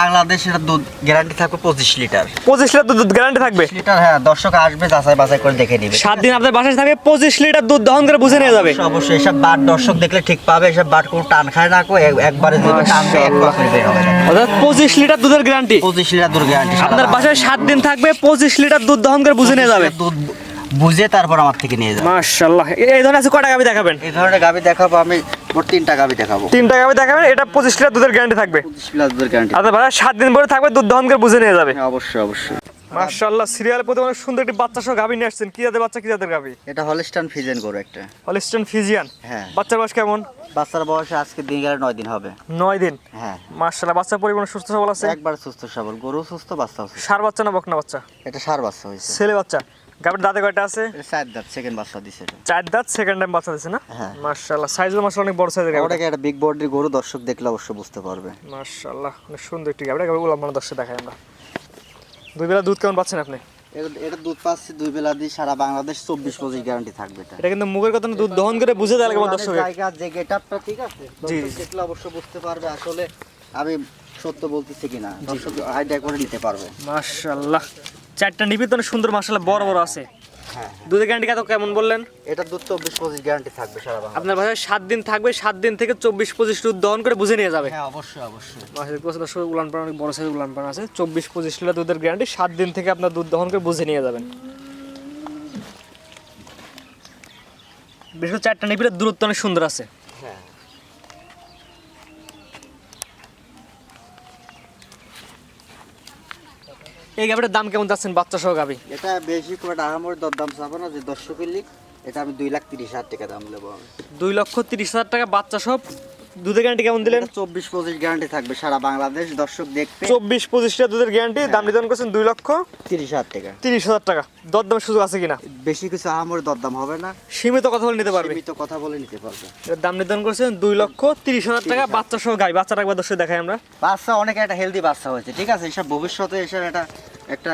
বাংলাদেশ এটা দুধ গ্যারান্টি থাকবে পঁচিশ লিটার। পঁচিশ লিটার দুধ গ্যারান্টি থাকবে? লিটার হ্যাঁ দর্শক আসবে যাচাই বাছাই করে দেখে নিবে সাত দিন আপনার বাসায় থাকবে পঁচিশ লিটার দুধ দহন করে বুঝে নিয়ে যাবে। অবশ্যই, এসব বাট দর্শক দেখলে ঠিক পাবে এসব বাট কোনো টান খায় না কো একবারে দেবে টানবে এক পা করে বের হবে। অর্থাৎ পঁচিশ লিটার দুধের গ্যারান্টি পঁচিশ লিটার দুধ গ্যারান্টি আপনার বাসায় সাত দিন থাকবে পঁচিশ লিটার দুধ দহন করে বুঝে নিয়ে যাবে। দুধ বুঝে তারপর আমার থেকে নিয়ে যাবে মাশাল্লাহ এই ধরনের আছে কটা গাবি দেখাবেন? এই ধরনের গাবি দেখাবো আমি মোট তিনটা গাবি দেখাবো। তিনটা গাবি দেখাবেন এটা পঁচিশ লিটার দুধের গ্যারান্টি থাকবে। পঁচিশ লিটার দুধের গ্যারান্টি আপনার বাসায় সাত দিন পরে থাকবে দুধ দহন করে বুঝে নিয়ে যাবে। অবশ্যই অবশ্যই। মাশাল্লাহ সিরিয়ালের প্রতি অনেক সুন্দর একটি বাচ্চা সহ গাবি নিয়ে আসছেন। কি জাতের বাচ্চা কি জাতের গাবি? এটা হলস্টান ফিজেন গরু একটা। হলিস্টন ফিজিয়ান হ্যাঁ। বাচ্চার বয়স কেমন? বাচ্চার বয়সে আজকে দিন গেলে নয় দিন হবে। নয় দিন? হ্যাঁ। মাশাল্লাহ বাচ্চা পরিমাণ সুস্থ সবল আছে? একবার সুস্থ সবল গরু সুস্থ বাচ্চা সার বাচ্চা না বকনা বাচ্চা? এটা সার বাচ্চা হয়েছে। ছেলে বাচ্চা? গাবির দাঁতে কয়টা আছে? চার দাঁত সেকেন্ড বাচ্চা দিছে চার দাঁত সেকেন্ড টাইম বাচ্চা দিছে না? হ্যাঁ। সাইজও মাশাল্লাহ অনেক বড় সাইজের গাবি ওটাকে একটা বিগ বডির গরু দর্শক দেখলে অবশ্যই বুঝতে পারবে। মাশাল্লাহ অনেক সুন্দর একটি গাবি। গাবি গুলো আমরা দর্শক দেখাই আমরা। দুই বেলা দুধ কেমন পাচ্ছেন আপনি? এটা- দুধ পাচ্ছি দুই বেলা দিয়ে সারা বাংলাদেশ চব্বিশ পঁচিশ গ্যারান্টি থাকবে এটা। কিন্তু মুখের কথা দুধ দহন করে বুঝে দেয় কেমন দর্শক জায়গা যে গেট আপটা ঠিক আছে? জি, দেখলে অবশ্যই বুঝতে পারবে আসলে আমি সত্য বলতেছি কিনা। দর্শক আইডিয়া করে নিতে পারবে। মাশাল্লাহ চারটা নিবি তো অনেক সুন্দর মাশাল্লাহ বড় বড় আছে। হ্যাঁ। দুধের গ্যারান্টি কত কেমন বললেন? এটা দুধ চব্বিশ পঁচিশ গ্যারান্টি থাকবে সারা আপনার বাসায় সাত দিন থাকবে সাত দিন থেকে চব্বিশ পঁচিশ দুধ দহন করে বুঝে নিয়ে যাবে। হ্যাঁ অবশ্যই অবশ্যই। মাসের উলান পাড়া অনেক বড় সাইজের উলান পাড়া আছে। চব্বিশ পঁচিশ লিটার দুধের গ্যারান্টি সাত দিন থেকে আপনার দুধ দহন করে বুঝে নিয়ে যাবেন। বিশেষ করে চারটা নিবিড়ের দূরত্ব অনেক সুন্দর আছে। এই গাভিটার দাম কেমন যাচ্ছেন বাচ্চা সহ গাভি এটা বেশি করে আহামরি দরদাম চাবো না যে দর্শকের লিগ এটা আমি দুই লাখ তিরিশ হাজার টাকা দাম নেব দুই লক্ষ তিরিশ হাজার টাকা বাচ্চা সব দুধের গ্যারান্টি কেমন দিলেন? চব্বিশ পঁচিশ গ্যারান্টি থাকবে সারা বাংলাদেশ দর্শক দেখবে। চব্বিশ পঁচিশ লিটার দুধের গ্যারান্টি দাম নির্ধারণ করছেন দুই লক্ষ তিরিশ হাজার টাকা। তিরিশ হাজার টাকা। দরদামের সুযোগ আছে কিনা? বেশি কিছু আহামরি দরদাম হবে না। সীমিত কথা বলে নিতে পারবে। সীমিত কথা বলে নিতে পারবে। এর দাম নির্ধারণ করেছেন দুই লক্ষ তিরিশ হাজার টাকা বাচ্চা সহ গাই বাচ্চাটা একবার দর্শক দেখাই আমরা। বাচ্চা অনেক একটা হেলদি বাচ্চা হয়েছে ঠিক আছে? এসব ভবিষ্যতে এসব একটা একটা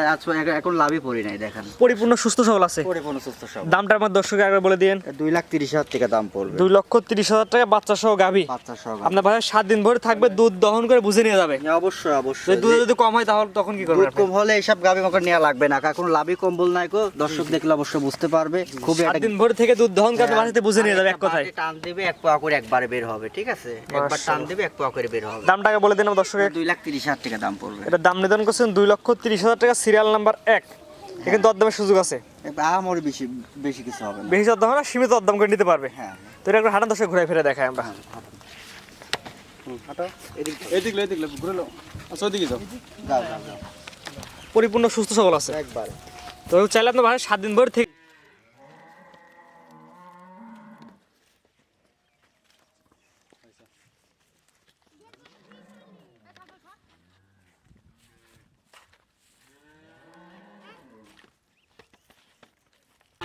এখন লাভই পড়ি নাই দেখেন। পরিপূর্ণ সুস্থ সবল আছে? পরিপূর্ণ সুস্থ সব দামটা আমার দর্শক একবার বলে দিন দুই লাখ তিরিশ হাজার টাকা দাম পড়বে। দুই লক্ষ তিরিশ হাজার টাকা বাচ্চা সহ গাভি। বাচ্চা সহ আপনার ভাই সাত দিন ভরে থাকবে দুধ দহন করে বুঝে নিয়ে যাবে। হ্যাঁ, অবশ্যই অবশ্যই। দুধে যদি কম হয় তাহলে তখন কি আপনি? কম হলে এইসব গাভি মকর নেওয়া লাগবে না কারণ লাভই কম্বল নাই কো দর্শক দেখলে অবশ্যই বুঝতে পারবে। খুবই সাত দিন ভরে থেকে দুধ দহন করে আপনার বাসাতে বুঝে নিয়ে যাবে এক কথায়। টান দিবে এক পোয়া করে একবারে বের হবে ঠিক আছে? একবার টান দিবে এক পোয়া করে বের হবে। দামটাকে বলে দিন আমার দর্শকের। দুই লাখ তিরিশ হাজার টাকা দাম পড়বে। এটা দাম নির্ধারণ করছেন দুই লক্ষ তিরিশ হাজার টাকা সিরিয়াল নাম্বার এক। এখানে দরদামের সুযোগ আছে। আমার বেশি বেশি কিছু হবে না। বেশি দরদাম হয় না সীমিত দরদাম করে নিতে পারবে। হ্যাঁ। তো এটা একটু হাঁটা দশে ঘুরে ফিরে দেখাই আমরা। পরিপূর্ণ সুস্থ সবল আছে। একবার। তো চাইলে আপনার সাত দিন ভরে থেকে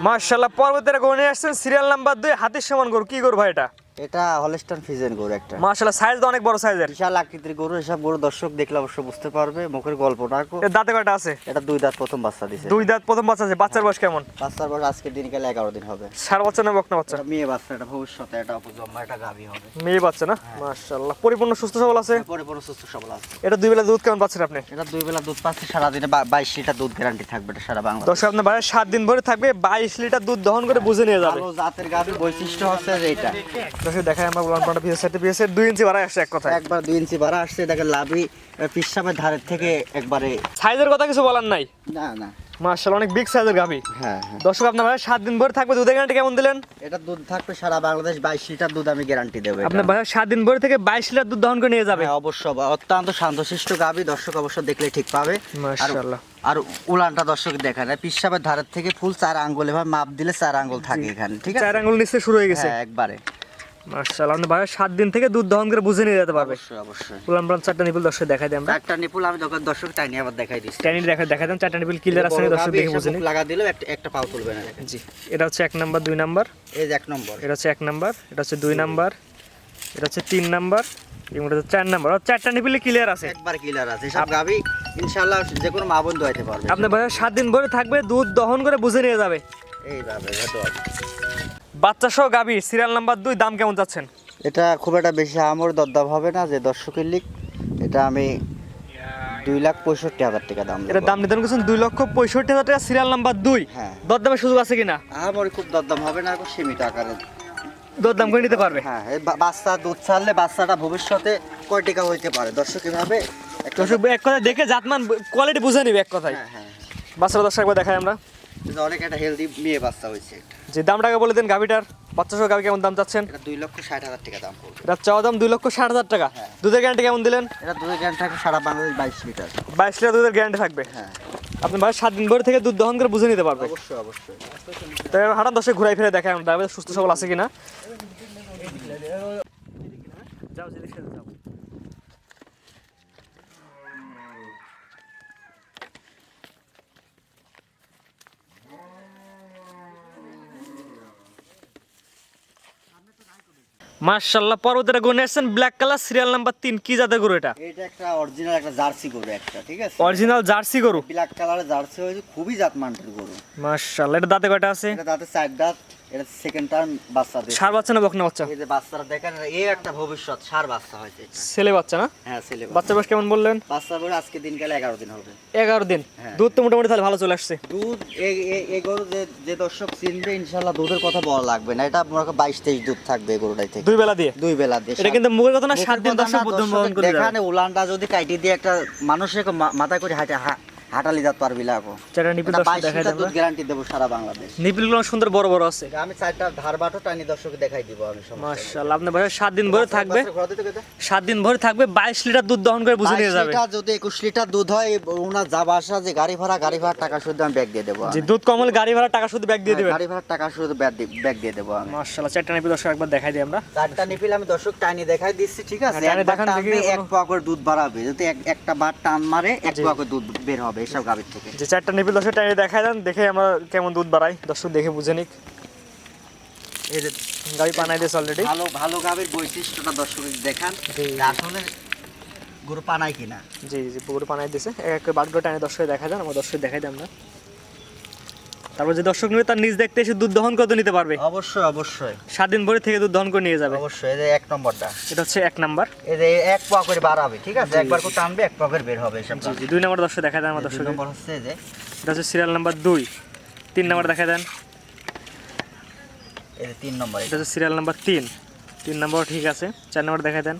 মার্শাল্লাহ পর্বতের গনে আসছেন সিরিয়াল নাম্বার দুই হাতির সমান গরু। কি গরু ভাই এটা? এটা হলস্টান ফিজেন গরু একটা। সাইজ তো অনেক বড় সাইজের বিশাল আকৃতির গরু এসব গরু দর্শক দেখলে অবশ্য বুঝতে পারবে মুখের কো। এর দাঁতে কয়টা আছে? এটা দুই দাঁত প্রথম বাচ্চা দিছে। দুই দাঁত প্রথম বাচ্চা আছে বাচ্চার বয়স কেমন? বাচ্চার বয়স আজকের দিন গেলে এগারো দিন হবে। সার বাচ্চা না বকনা বাচ্চা? মেয়ে বাচ্চা এটা ভবিষ্যতে এটা উপজম্মা এটা গাভী হবে। মেয়ে বাচ্চা না? মার্শাল্লাহ পরিপূর্ণ সুস্থ সবল আছে? পরে পরে সুস্থ সবল আছে। এটা দুই বেলা দুধ কেমন পাচ্ছেন আপনি? এটা দুই বেলা দুধ পাচ্ছে সারাদিনে বা- বাইশ লিটার দুধ গ্যারান্টি থাকবে এটা সারা বাংলা দর্শক আপনার বাইরে সাত দিন ভরে থাকবে বাইশ লিটার দুধ দহন করে বুঝে নিয়ে যাবে। ভালো জাতের গাভীর বৈশিষ্ট্য হচ্ছে এটা। দর্শক দেখাই আমরা দুই ইঞ্চি বাড়ায় আসছে এক কথায়। একবার দুই ইঞ্চি বাড়া আসছে এটাকে লাভি পিসাবের ধারের থেকে একবারে সাইজের কথা কিছু বলার নাই? না না। মার্শাল অনেক বিগ সাইজের গাভি। হ্যাঁ দর্শক আপনার সাত দিন ভরে থাকবে দুধের গ্যারান্টি কেমন দিলেন? এটা দুধ থাকবে সারা বাংলাদেশ বাইশ লিটার দুধ আমি গ্যারান্টি দেবো আপনার সাত দিন ভরে থেকে বাইশ লিটার দুধ দহন করে নিয়ে যাবে। হ্যাঁ, অবশ্য অত্যন্ত শান্তশিষ্ট গাভী দর্শক অবশ্য দেখলে ঠিক পাবে। আর আর উলানটা দর্শক দেখা যায় পিসাবের ধারের থেকে ফুল চার আঙ্গুল এভাবে মাপ দিলে চার আঙ্গুল থাকে এখানে ঠিক আছে? চার আঙ্গুল নিচে শুরু হয়ে গেছে। হ্যাঁ একবারে। আপনার সাত দিন থেকে দুধ দহন করে বুঝে নিয়ে যেতে পারবে। অবশ্যই অবশ্যই। উলান পালান চারটা নিপুল দর্শক দেখাই দিই আমরা। একটা নিপুল আমি দোকান দর্শক তাই আবার দেখাই দিচ্ছি ট্যানি দেখা দেখা দেন চারটা নিপুল ক্লিয়ার আছে দর্শক দেখে বুঝে নিন। লাগা দিলেও একটা একটা পাও তুলবে না। জি এটা হচ্ছে এক নাম্বার দুই নাম্বার। এই যে এক নম্বর। এটা হচ্ছে এক নাম্বার এটা হচ্ছে দুই নাম্বার এটা হচ্ছে তিন নাম্বার এবং এটা হচ্ছে চার নাম্বার। আর চারটা নিপিলে ক্লিয়ার আছে। একবার কিলার আছে। সব গাভী ইনশাআল্লাহ যে কোনো মা বোন দোয়াইতে পারবে। আপনার বাসায় সাত দিন ভরে থাকবে দুধ দহন করে বুঝে নিয়ে যাবে। বাচ্চা সহ গাবি সিরিয়াল নাম্বার দুই দাম কেমন যাচ্ছেন এটা খুব একটা বেশি আমর দরদাম হবে না যে দর্শকের লিগ। এটা আমি দুই লাখ পঁয়ষট্টি হাজার টাকা দাম এটার দাম নির্ধারণ করছেন দুই লক্ষ পঁয়ষট্টি হাজার টাকা সিরিয়াল নাম্বার দুই। হ্যাঁ। দরদামের সুযোগ আছে কিনা? আমার খুব দরদাম হবে না সীমিত আকারে। দরদাম করে নিতে পারবে? হ্যাঁ বাচ্চা দুধ ছাড়লে বাচ্চাটা ভবিষ্যতে কয় টাকা হইতে পারে? দর্শক এভাবে এক কথায় দেখে জাতমান কোয়ালিটি বুঝে নিবে এক কথায়। হ্যাঁ হ্যাঁ। বাচ্চারা দর্শক একবার দেখাই আমরা। অনেক একটা হেলদি মেয়ে বাচ্চা হয়েছে যে দামটাকে বলে দেন গাভিটার। বাচ্চা সহ গাভি কেমন দাম চাচ্ছেন? এটা দুই লক্ষ ষাট হাজার টাকা দাম পড়বে। এটা চাওয়া দাম দুই লক্ষ ষাট হাজার টাকা। হ্যাঁ। দুধের গ্যারান্টি কেমন দিলেন? এটা দুধের গ্যান থাকবে সারা বাংলাদেশ বাইশ লিটার। বাইশ লিটার দুধের গ্যারান্টি থাকবে? হ্যাঁ। আপনি ভাই সাত দিন ভরে থেকে দুধ দহন করে বুঝে নিতে পারবে। অবশ্যই অবশ্যই। তো এবার হাঁটান দশে ঘুরাই ফিরে আমরা। ড্রাইভার সুস্থ সবল আছে কিনা? যাও মার্শাল্লাহ পর্বতের গুনে আসছেন ব্ল্যাক কালার সিরিয়াল নাম্বার তিন। কি জাতের গরু এটা? এটা একটা অরিজিনাল একটা জার্সি গরু একটা ঠিক আছে? অরিজিনাল জার্সি গরু? ব্ল্যাক কালারের জার্সি হয়েছে খুবই জাত জাতমানটের গরু। মার্শাল্লাহ এটা দাঁতে কয়টা আছে? এটা দাঁতে চার দাঁত। এটা সেকেন্ড টার্ম বাচ্চা সার বাচ্চা না বকনা বাচ্চা? এই যে বাচ্চারা দেখেন এই একটা ভবিষ্যৎ সার বাচ্চা হয়েছে ছেলে বাচ্চা না? হ্যাঁ ছেলে বাচ্চা। বাচ্চা বয়স কেমন বললেন? বাচ্চা বলে আজকে দিনকালে এগারো দিন হবে। এগারো দিন। হ্যাঁ। দুধ তো মোটামুটি তাহলে ভালো চলে আসছে। দুধ এই- এই- এই গরু যে যে দর্শক চিনবে ইনশাল্লাহ দুধের কথা বলা লাগবে না। এটা বাইশ তেইশ দুধ থাকবে এই গরুটাই থেকে। দুই বেলা দিয়ে? দুই বেলা দিয়ে এটা কিন্তু মুখের কথা না সাত দিন দর্শক না, বুদ্ধ দর্শকের করে দেখানে উলানটা যদি কাইটি দিয়ে একটা মানুষের মাথায় করে হাঁটে হা- হাঁটালি যাত পারবি লাগো নিপিল দর্শক দেখাই গ্যারান্টি দেবো সারা বাংলাদেশ। নিপিলগুলো সুন্দর বড় বড় আছে। আমি চারটা টানি দর্শক দেখাই দিব আমি মাশাআল্লাহ আপনার ভাই সাত দিন ভরে থাকবে। বাচ্চা ঘোরাতে তো কেটে? সাত দিন ভরে থাকবে বাইশ লিটার দুধ দহন করে বুঝে নিয়ে যাবে। লিটার যদি একুশ লিটার দুধ হয় যাবা আসা যে গাড়ি ভাড়া গাড়ি ভাড়া টাকা শুধু আমি ব্যাগ দিয়ে দেবো দুধ কম হলে গাড়ি ভাড়া টাকা শুধু ব্যাগ দিয়ে হ্যাঁ, দিবেন। গাড়ি ভাড়া টাকা শুধু ব্যাগ ব্যাগ দিয়ে দেবো আমি। মাশাআল্লাহ চারটা নিপিল দর্শক একবার দেখাই দিই আমরা। চারটা নিপিল আমি দর্শক টাইনি দেখাই দিচ্ছি ঠিক আছে? হ্যাঁ, দেখান এক কোনো- করে দুধ বাড়াবে। যদি একটা বার টান মারে এক জি। করে দুধ বের হবে। এসব গাভীর থেকে। যে চারটা নিবি দর্শক টাইমে দেখাই দেন দেখে আমরা কেমন দুধ বাড়াই। দর্শক দেখে বুঝে নিক। এই যে গাড়ি পানাই দিয়েছে অলরেডি ভালো ভালো গাভীর বৈশিষ্ট্যটা দর্শক দেখান যে আসলে গরু পানায় কিনা। জি জি গরু পানাই দিয়েছে। এক এক বাটগুলো টাইমে দর্শক দেখা দেন আমার দর্শক দেখাই দেন আমরা। তারপর যে দর্শক নেবে তার নিজ দেখতে এসে দুধ দহন করে তো নিতে পারবে? অবশ্যই অবশ্যই। সাত দিন ভরে থেকে দুধ দহন করে নিয়ে যাবে। অবশ্যই এই যে এক নম্বরটা। এটা হচ্ছে এক নাম্বার। এই যে এক পোয়া করে বাড়াবে ঠিক আছে? একবার করে টানবে এক পোয়া করে বের হবে এসব জি জি দুই নাম্বার দর্শক দেখা দেন আমার দর্শক নম্বর হচ্ছে যে। এটা হচ্ছে সিরিয়াল নাম্বার দুই। তিন নাম্বার দেখা দেন। এই যে তিন নম্বর এটা হচ্ছে সিরিয়াল নাম্বার তিন। তিন নাম্বার ঠিক আছে চার নাম্বার দেখা দেন।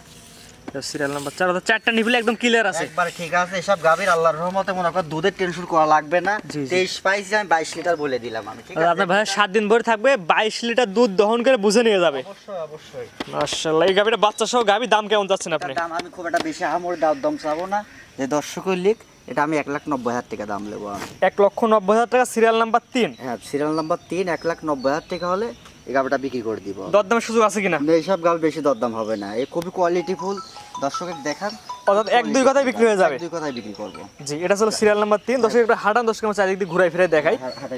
সিরিয়াল নাম্বার চার অর্থাৎ চারটা নিবিলে একদম ক্লিয়ার আছে। একবারে ঠিক আছে এসব গাভীর আল্লাহর রহমতে মনে কর দুধের টেনশন করা লাগবে না। তেইশ পাইছি আমি বাইশ লিটার বলে দিলাম আমি ঠিক আছে? আপনার ভাই সাত দিন ভরে থাকবে বাইশ লিটার দুধ দহন করে বুঝে নিয়ে যাবে। অবশ্যই অবশ্যই। মাশাআল্লাহ এই গাভিটা বাচ্চা সহ গাভি দাম কেমন চাচ্ছেন আপনি? দাম আমি খুব একটা বেশি হামর দাম চাবো না। যে দর্শকের লিখ এটা আমি এক লাখ নব্বই হাজার টাকা দাম নেব আমি। এক লক্ষ নব্বই হাজার টাকা সিরিয়াল নাম্বার তিন। হ্যাঁ সিরিয়াল নাম্বার তিন এক লাখ নব্বই হাজার টাকা হলে এই গাভিটা বিক্রি করে দিব। দরদামের সুযোগ আছে কিনা? এইসব গাভি বেশি দরদাম হবে না। এই খুবই কোয়ালিটি ফুল দর্শকের দেখান। অর্থাৎ এক দুই কথায় বিক্রি হয়ে যাবে। দুই কথায় বিক্রি করব। জি এটা ছিল সিরিয়াল নাম্বার তিন। দর্শক একটা হাঁটান দর্শক আমরা চারিদিক ঘুরাই ফিরে দেখাই।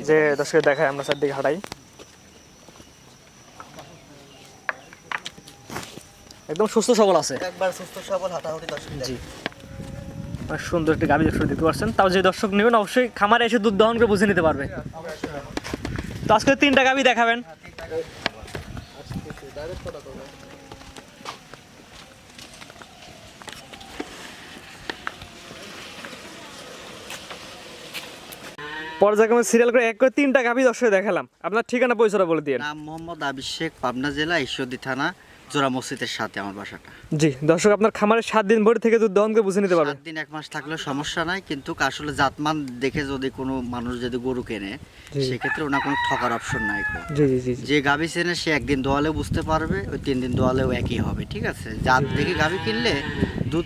যে দর্শক দেখাই আমরা চারদিকে হাঁটাই। একদম সুস্থ সবল আছে। একবার সুস্থ সবল হাঁটাহুটি দর্শক জি। সুন্দর একটি গাভী দর্শক দেখতে পাচ্ছেন। তাও যে দর্শক নেবেন অবশ্যই খামারে এসে দুধ দহন করে বুঝে নিতে পারবে। তো আজকে তিনটা গাভী দেখাবেন। পর্যায়ক্রমে সিরিয়াল করে এক করে তিনটা গাভী দর্শক দেখালাম। আপনার ঠিকানা পয়সাটা বলে দিয়ে নাম মোহাম্মদ শেখ পাবনা জেলা ঈশ্বরদী থানা জোড়া মসজিদের সাথে আমার বাসাটা। জি দর্শক আপনার খামারে সাত দিন ভরে থেকে দুধ দহন করে বুঝে নিতে পারবে সাত দিন এক মাস থাকলে সমস্যা নাই কিন্তু আসলে জাতমান দেখে যদি কোনো মানুষ যদি গরু কেনে সেক্ষেত্রে ওনার কোনো ঠকার অপশন নাই জি জি জি জি। যে গাভী চেনে সে একদিন দোয়ালেও বুঝতে পারবে ওই তিন দিন দোয়ালেও একই হবে ঠিক আছে? জাত দেখে গাভী কিনলে দুধ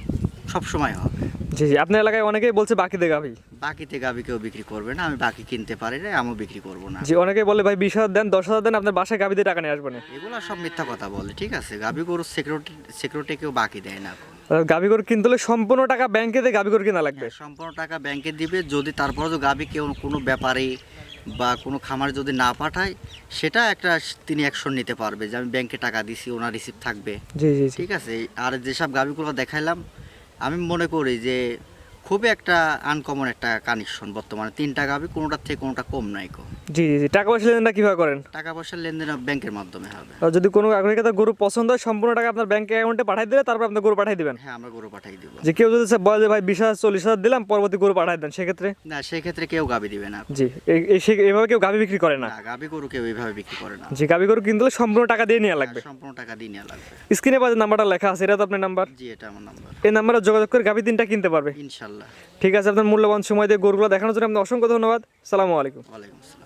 সবসময় হবে। জি জি। আপনার এলাকায় অনেকেই বলছে বাকিতে গাভী। বাকিতে গাভী কেউ বিক্রি করবে না আমি বাকি কিনতে পারি না আমিও বিক্রি করব না। জি অনেকেই বলে ভাই বিশ হাজার দেন দশ হাজার দেন আপনার বাসায় গাভীতে টাকা নিয়ে আসবেন এগুলো সব মিথ্যা কথা বলে ঠিক আছে? গাভী গরুর সিকিউরিটি সিকিউরিটি কেউ বাকি দেয় না গাভী করে কিনতে হলে সম্পূর্ণ টাকা ব্যাংকে দিয়ে গাভী করে কিনা লাগবে। হ্যাঁ, সম্পূর্ণ টাকা ব্যাংকে দিবে যদি তারপরে যদি গাভী কেউ কোনো ব্যাপারে বা কোনো খামার যদি না পাঠায় সেটা একটা তিনি অ্যাকশন নিতে পারবে যে আমি ব্যাংকে টাকা দিছি ওনার রিসিভ থাকবে। জি জি। ঠিক আছে? আর যেসব গাভীগুলো দেখাইলাম আমি মনে করি যে খুবই একটা আনকমন একটা কানেকশন বর্তমানে। তিনটা গাভী কোনোটার থেকে কোনোটা কম নাই কো জি জি জি। টাকা পয়সা লেনদেনটা কীভাবে করেন? টাকা পয়সার লেনদেন ব্যাংকের মাধ্যমে হবে। আর যদি কোনো গরু পছন্দ হয় সম্পূর্ণ টাকা আপনার ব্যাংক অ্যাকাউন্টে পাঠিয়ে দিলে তারপর আপনি গরু পাঠিয়ে দিবেন। হ্যাঁ আমরা গরু পাঠিয়ে দিব। যে কেউ যদি বলে যে ভাই বিশ হাজার চল্লিশ হাজার দিলাম পরবর্তী গরু পাঠিয়ে দেন সেক্ষেত্রে? না সেই ক্ষেত্রে কেউ গাবি দিবে না। জি কেউ গাভি বিক্রি করে না। গাবি গরু কেউ এইভাবে বিক্রি করে না। যে গাভি গরু কিনতে সম্পূর্ণ টাকা দিয়ে নেওয়া লাগবে। সম্পূর্ণ টাকা দিয়ে নেওয়া লাগবে। স্ক্রিনে পাশে নাম্বারটা লেখা আছে এটা তো আপনার নাম্বার? জি এটা আমার নাম্বার। এই নাম্বারে যোগাযোগ করে গাভি তিনটা কিনতে পারবে। ইনশাল্লাহ। ঠিক আছে আপনার মূল্যবান সময় দিয়ে গরুগুলো দেখানোর জন্য অসংখ্য ধন্যবাদ। সালামু আলাইকুম। ওয়ালাইকুম আসসালাম।